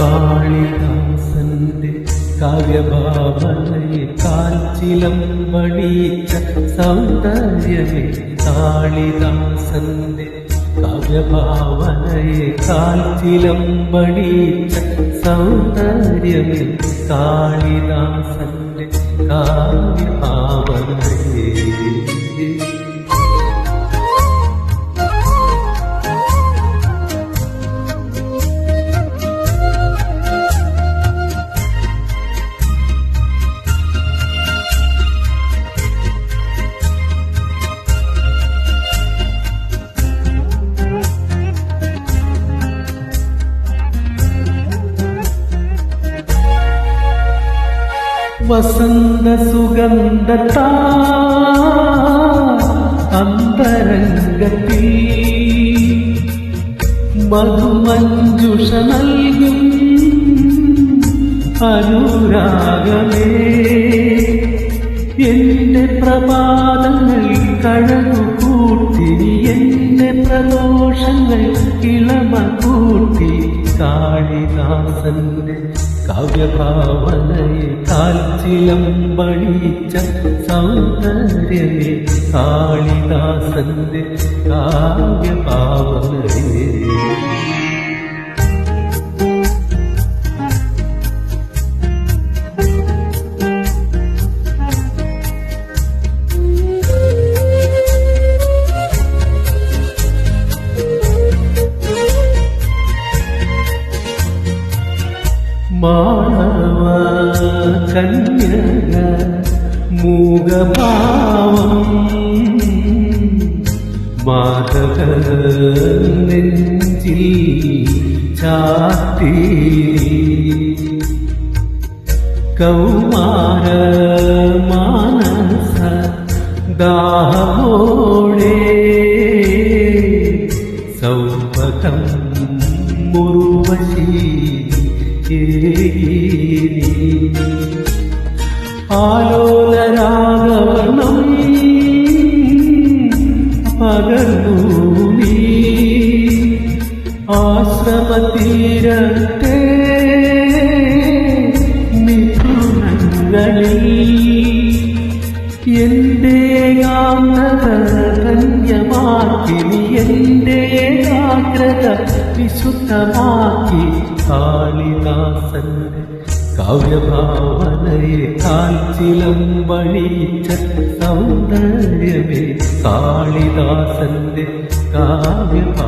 കാളിദാസന്റെ കാവ്യഭാവനയെ കാൽച്ചിലം വടിയിച്ച സൗന്ദര്യമേ കാളിദാസന്റെ കാവ്യഭാവനയെ കാൽച്ചിലം വടിയിച്ച സൗന്ദര്യമേ കാളിദാസന്റെ കാവ്യഭാവ വസന്ത സുഗന്ധത്താ അന്തരംഗത്തി. മധുമഞ്ജുഷ നൽകും അനുരാഗമേ. എന്റെ പ്രഭാതങ്ങൾ കഴകു എന്റെ പ്രദോഷങ്ങൾ ഇളമ കൂട്ടി. കാളിദാസന്റെ കാവ്യഭാവനയെ കാൽച്ചിലം വണിച്ച സൗന്ദര്യമേ കാളിദാസന്റെ കാവ്യഭാവനയെ മാനവ കന്യക മൂകഭാവം മാധവ നെഞ്ചി ചാത്തി കൗമാര മാനസ ദാഹോടെ ആലോലരാഗവർണം പകർന്നു നീ. ആശ്രമതീരത്തെ മിഥുനങ്ങളിൽ എന്റെ ധന്യമാക്കി എന്റെ ഏകാഗ്രത വിശുദ്ധമാക്കി കാളിദാസന്റെ കാവ്യഭാവനയെ കാൽച്ചിലം വണിച്ച സൗന്ദര്യമേ കാളിദാസന്റെ കാവ്യഭാവനയേ.